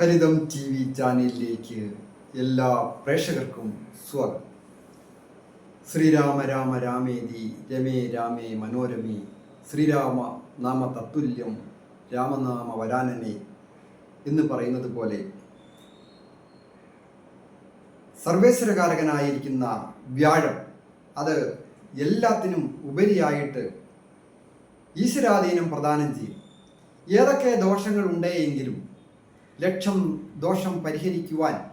ഹരിതം T V ചാനലിലേക്ക് എല്ലാ പ്രേക്ഷകർക്കും സ്വാഗതം. ശ്രീരാമ രാമ രാമേതി രമേ രാമേ മനോരമേ ശ്രീരാമ നാമ തത്തുല്യം രാമനാമ വരാനനെ എന്ന് പറയുന്നത് പോലെ സർവേശ്വരകാരകനായിരിക്കുന്ന വ്യാഴം അത് എല്ലാത്തിനും ഉപരിയായിട്ട് ഈശ്വരാധീനം പ്രദാനം ചെയ്യും. ഏതൊക്കെ ദോഷങ്ങൾ ഉണ്ടെങ്കിലും ലക്ഷം ദോഷം പരിഹരിക്കുവാൻ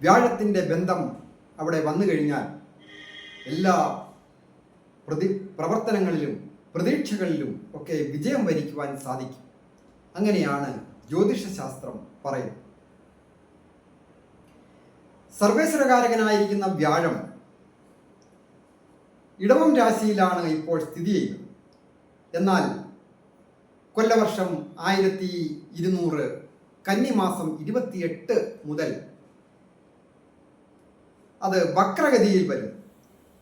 വ്യാഴത്തിന്റെ ബന്ധം അവിടെ വന്നു കഴിഞ്ഞാൽ എല്ലാ പ്രതി പ്രവർത്തനങ്ങളിലും പ്രതീക്ഷകളിലും ഒക്കെ വിജയം വരിക്കുവാൻ സാധിക്കും. അങ്ങനെയാണ് ജ്യോതിഷശാസ്ത്രം പറയുന്നത്. സർവേശ്വരകാരകനായിരിക്കുന്ന വ്യാഴം ഇടവം രാശിയിലാണ് ഇപ്പോൾ സ്ഥിതി ചെയ്യുന്നത്. എന്നാൽ കൊല്ലവർഷം ആയിരത്തി ഇരുന്നൂറ് കന്നിമാസം ഇരുപത്തിയെട്ട് മുതൽ അത് വക്രഗതിയിൽ വരും.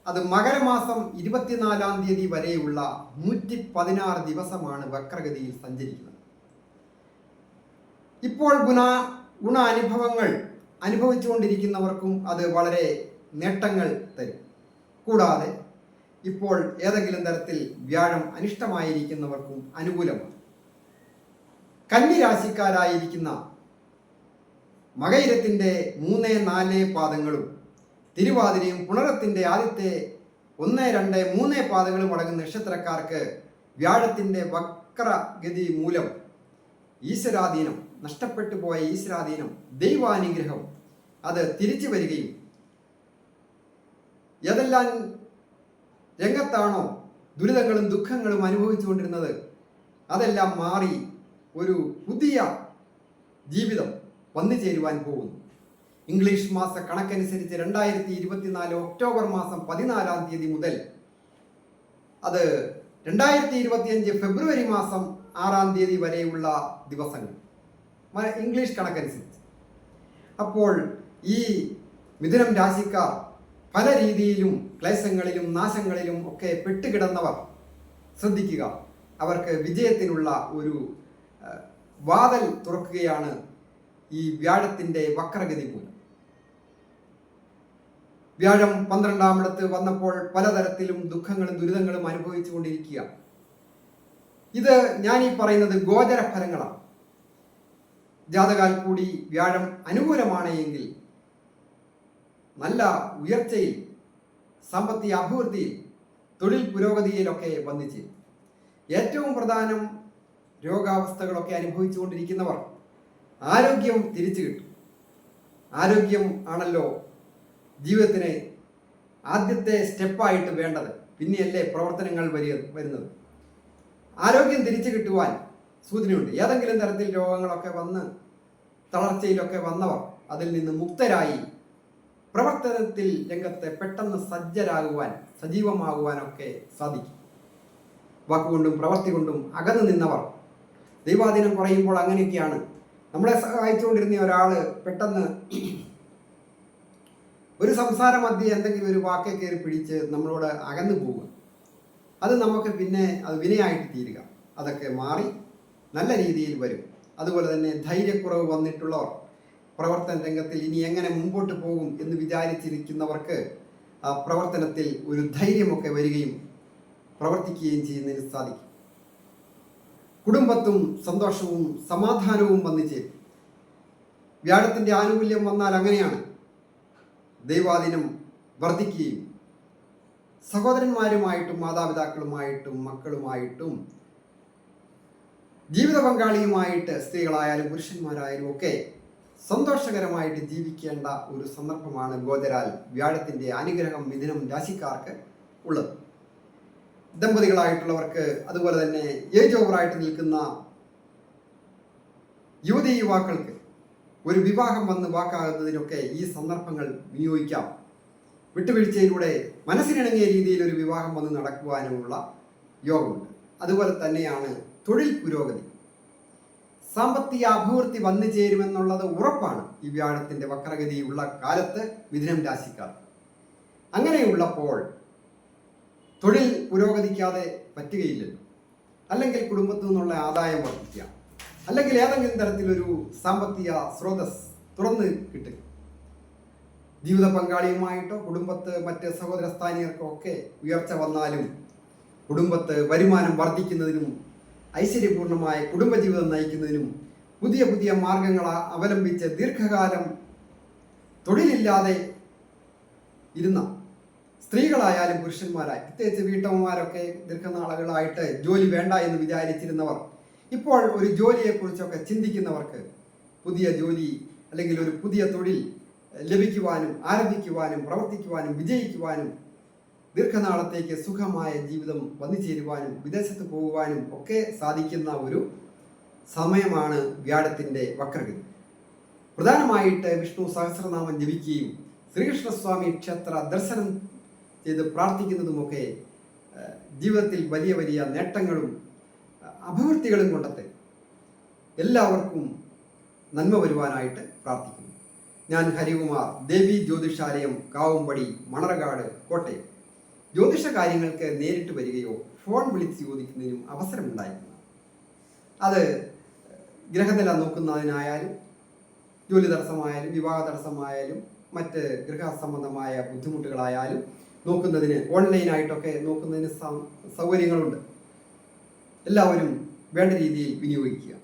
അത് മകരമാസം ഇരുപത്തിനാലാം തീയതി വരെയുള്ള നൂറ്റി പതിനാറ് ദിവസമാണ് വക്രഗതിയിൽ സഞ്ചരിക്കുന്നത്. ഇപ്പോൾ ഗുണ ഗുണ അനുഭവങ്ങൾ അനുഭവിച്ചുകൊണ്ടിരിക്കുന്നവർക്കും അത് വളരെ നേട്ടങ്ങൾ തരും. കൂടാതെ ഇപ്പോൾ ഏതെങ്കിലും തരത്തിൽ വ്യാഴം അനിഷ്ടമായിരിക്കുന്നവർക്കും അനുകൂലമാണ്. കന്നി രാശിക്കാരായിരിക്കുന്ന മകയിരത്തിന്റെ മൂന്ന് നാല് പാദങ്ങളും തിരുവാതിരയും പുണരത്തിന്റെ ആദ്യത്തെ ഒന്ന് രണ്ട് മൂന്ന് പാദങ്ങളും അടങ്ങുന്ന നക്ഷത്രക്കാർക്ക് വ്യാഴത്തിന്റെ വക്രഗതി മൂലം ഈശ്വരാധീനം നഷ്ടപ്പെട്ടു പോയ ഈശ്വരാധീനം ദൈവാനുഗ്രഹം അത് തിരിച്ചു വരികയും ഏതെല്ലാം രംഗത്താണോ ദുരിതങ്ങളും ദുഃഖങ്ങളും അനുഭവിച്ചുകൊണ്ടിരുന്നത് അതെല്ലാം മാറി ഒരു പുതിയ ജീവിതം വന്നു ചേരുവാൻ പോകുന്നു. ഇംഗ്ലീഷ് മാസ കണക്കനുസരിച്ച് രണ്ടായിരത്തി ഇരുപത്തിനാല് ഒക്ടോബർ മാസം പതിനാലാം തീയതി മുതൽ അത് രണ്ടായിരത്തി ഇരുപത്തിയഞ്ച് ഫെബ്രുവരി മാസം ആറാം തീയതി വരെയുള്ള ദിവസങ്ങൾ. ഇംഗ്ലീഷ് കണക്കനുസരിച്ച്. അപ്പോൾ ഈ മിഥുനം രാശിക്കാർ പല രീതിയിലും ക്ലേശങ്ങളിലും നാശങ്ങളിലും ഒക്കെ പെട്ടുകിടന്നവർ ശ്രദ്ധിക്കുക. അവർക്ക് വിജയത്തിനുള്ള ഒരു വാതിൽ തുറക്കുകയാണ് ഈ വ്യാഴത്തിന്റെ വക്രഗതി മൂലം. വ്യാഴം പന്ത്രണ്ടാമിടത്ത് വന്നപ്പോൾ പലതരത്തിലും ദുഃഖങ്ങളും ദുരിതങ്ങളും അനുഭവിച്ചുകൊണ്ടിരിക്കുക ഇത് ഞാൻ ഈ പറയുന്നത് ഗോചര ഫലങ്ങളാണ്. ജാതകാൽ കൂടി വ്യാഴം അനുകൂലമാണ് എങ്കിൽ നല്ല ഉയർച്ചയിൽ സാമ്പത്തിക അഭിവൃദ്ധിയിൽ തൊഴിൽ പുരോഗതിയിലൊക്കെ വന്നിച്ചേരും ഏറ്റവും പ്രധാനം രോഗാവസ്ഥകളൊക്കെ അനുഭവിച്ചുകൊണ്ടിരിക്കുന്നവർ ആരോഗ്യം തിരിച്ചു കിട്ടും. ആരോഗ്യം ആണല്ലോ ജീവിതത്തിന് ആദ്യത്തെ സ്റ്റെപ്പായിട്ട് വേണ്ടത്. പിന്നെയല്ലേ പ്രവർത്തനങ്ങൾ വരിക വരുന്നത്. ആരോഗ്യം തിരിച്ചു കിട്ടുവാൻ സൂചനയുണ്ട്. ഏതെങ്കിലും തരത്തിൽ രോഗങ്ങളൊക്കെ വന്ന് തളർച്ചയിലൊക്കെ വന്നവർ അതിൽ നിന്ന് മുക്തരായി പ്രവർത്തനത്തിൽ രംഗത്ത് പെട്ടെന്ന് സജ്ജരാകുവാൻ സജീവമാകുവാനൊക്കെ സാധിക്കും. വാക്കുകൊണ്ടും പ്രവൃത്തി കൊണ്ടും അകന്നു നിന്നവർ ദൈവാധീനം കുറയുമ്പോൾ അങ്ങനെയൊക്കെയാണ്. നമ്മളെ സഹായിച്ചുകൊണ്ടിരുന്ന ഒരാൾ പെട്ടെന്ന് ഒരു സംസാര മധ്യേ എന്തെങ്കിലും ഒരു വാക്കെ കയറി പിടിച്ച് നമ്മളോട് അകന്നു പോവുക. അത് നമുക്ക് പിന്നെ അത് വിനയായിട്ട് തീരുക. അതൊക്കെ മാറി നല്ല രീതിയിൽ വരും. അതുപോലെ തന്നെ ധൈര്യക്കുറവ് വന്നിട്ടുള്ളവർ പ്രവർത്തന രംഗത്തിൽ ഇനി എങ്ങനെ മുമ്പോട്ട് പോകും എന്ന് വിചാരിച്ചിരിക്കുന്നവർക്ക് പ്രവർത്തനത്തിൽ ഒരു ധൈര്യമൊക്കെ വരികയും പ്രവർത്തിക്കുകയും ചെയ്യുന്നതിന് സാധിക്കും. കുടുംബത്തും സന്തോഷവും സമാധാനവും വന്നു ചേരും വ്യാഴത്തിന്റെ ആനുകൂല്യം വന്നാൽ അങ്ങനെയാണ്. ദൈവാധീനം വർദ്ധിക്കുകയും സഹോദരന്മാരുമായിട്ടും മാതാപിതാക്കളുമായിട്ടും മക്കളുമായിട്ടും ജീവിത പങ്കാളിയുമായിട്ട് സ്ത്രീകളായാലും പുരുഷന്മാരായാലും ഒക്കെ സന്തോഷകരമായിട്ട് ജീവിക്കേണ്ട ഒരു സന്ദർഭമാണ് ഗോചരാൽ വ്യാഴത്തിന്റെ അനുഗ്രഹം മിഥുനം രാശിക്കാർക്ക് ഉള്ളത്. ദമ്പതികളായിട്ടുള്ളവർക്ക് അതുപോലെ തന്നെ ഏജ് ഓവറായിട്ട് നിൽക്കുന്ന യുവതി യുവാക്കൾക്ക് ഒരു വിവാഹം വന്ന് വാക്കാകുന്നതിനൊക്കെ ഈ സന്ദർഭങ്ങൾ വിനിയോഗിക്കാം. വിട്ടുവീഴ്ചയിലൂടെ മനസ്സിനിണങ്ങിയ രീതിയിൽ ഒരു വിവാഹം വന്ന് നടക്കുവാനുമുള്ള യോഗമുണ്ട്. അതുപോലെ തന്നെയാണ് തൊഴിൽ പുരോഗതി. സാമ്പത്തിക അഭിവൃദ്ധി വന്നു ചേരുമെന്നുള്ളത് ഉറപ്പാണ് ഈ വ്യാഴത്തിന്റെ വക്രഗതിയുള്ള കാലത്ത് മിഥുനം രാശിക്കാർ അങ്ങനെയുള്ളപ്പോൾ തൊഴിൽ പുരോഗതിക്കാതെ പറ്റുകയില്ലല്ലോ. അല്ലെങ്കിൽ കുടുംബത്തിൽ നിന്നുള്ള ആദായം വർദ്ധിക്കുക. അല്ലെങ്കിൽ ഏതെങ്കിലും തരത്തിലൊരു സാമ്പത്തിക സ്രോതസ് തുറന്ന് കിട്ടുക. ജീവിത പങ്കാളിയുമായിട്ടോ കുടുംബത്ത് മറ്റ് സഹോദര സ്ഥാനീയർക്കോ ഒക്കെ ഉയർച്ച വന്നാലും കുടുംബത്ത് വരുമാനം വർദ്ധിക്കുന്നതിനും ഐശ്വര്യപൂർണമായ കുടുംബജീവിതം നയിക്കുന്നതിനും പുതിയ പുതിയ മാർഗങ്ങൾ അവലംബിച്ച് ദീർഘകാലം തൊഴിലില്ലാതെ ഇരുന്ന സ്ത്രീകളായാലും പുരുഷന്മാരായി. പ്രത്യേകിച്ച് വീട്ടമ്മമാരൊക്കെ ദീർഘനാളുകളായിട്ട് ജോലി വേണ്ട എന്ന് വിചാരിച്ചിരുന്നവർ ഇപ്പോൾ ഒരു ജോലിയെക്കുറിച്ചൊക്കെ ചിന്തിക്കുന്നവർക്ക് പുതിയ ജോലി അല്ലെങ്കിൽ ഒരു പുതിയ തൊഴിൽ ലഭിക്കുവാനും ആരംഭിക്കുവാനും പ്രവർത്തിക്കുവാനും വിജയിക്കുവാനും ദീർഘനാളത്തേക്ക് സുഖമായ ജീവിതം വന്നു ചേരുവാനും വിദേശത്ത് പോകുവാനും ഒക്കെ സാധിക്കുന്ന ഒരു സമയമാണ് വ്യാഴത്തിന്റെ വക്രഗതി. പ്രധാനമായിട്ട് വിഷ്ണു സഹസ്രനാമം ജപിക്കുകയും ശ്രീകൃഷ്ണസ്വാമി ക്ഷേത്ര ദർശനം ചെയ്ത് പ്രാർത്ഥിക്കുന്നതുമൊക്കെ ജീവിതത്തിൽ വലിയ വലിയ നേട്ടങ്ങളും അഭിവൃദ്ധികളും കൊണ്ടെത്തും എല്ലാവർക്കും നന്മ വരുവാനായിട്ട് പ്രാർത്ഥിക്കുന്നു. ഞാൻ ഹരികുമാർ ദേവി ജ്യോതിഷാലയം കാവുംപടി മണർകാട് കോട്ടയം. ജ്യോതിഷ കാര്യങ്ങൾക്ക് നേരിട്ട് വരികയോ ഫോൺ വിളിച്ച് ചോദിക്കുന്നതിനും അവസരമുണ്ടായിരുന്നു. അത് ഗ്രഹനില നോക്കുന്നതിനായാലും ജോലി തടസ്സമായാലും വിവാഹ തടസ്സമായാലും മറ്റ് ഗൃഹസംബന്ധമായ ബുദ്ധിമുട്ടുകളായാലും നോക്കുന്നതിന് ഓൺലൈനായിട്ടൊക്കെ നോക്കുന്നതിന് സൗകര്യങ്ങളുണ്ട്. എല്ലാവരും വേണ്ട രീതിയിൽ വിനിയോഗിക്കുക.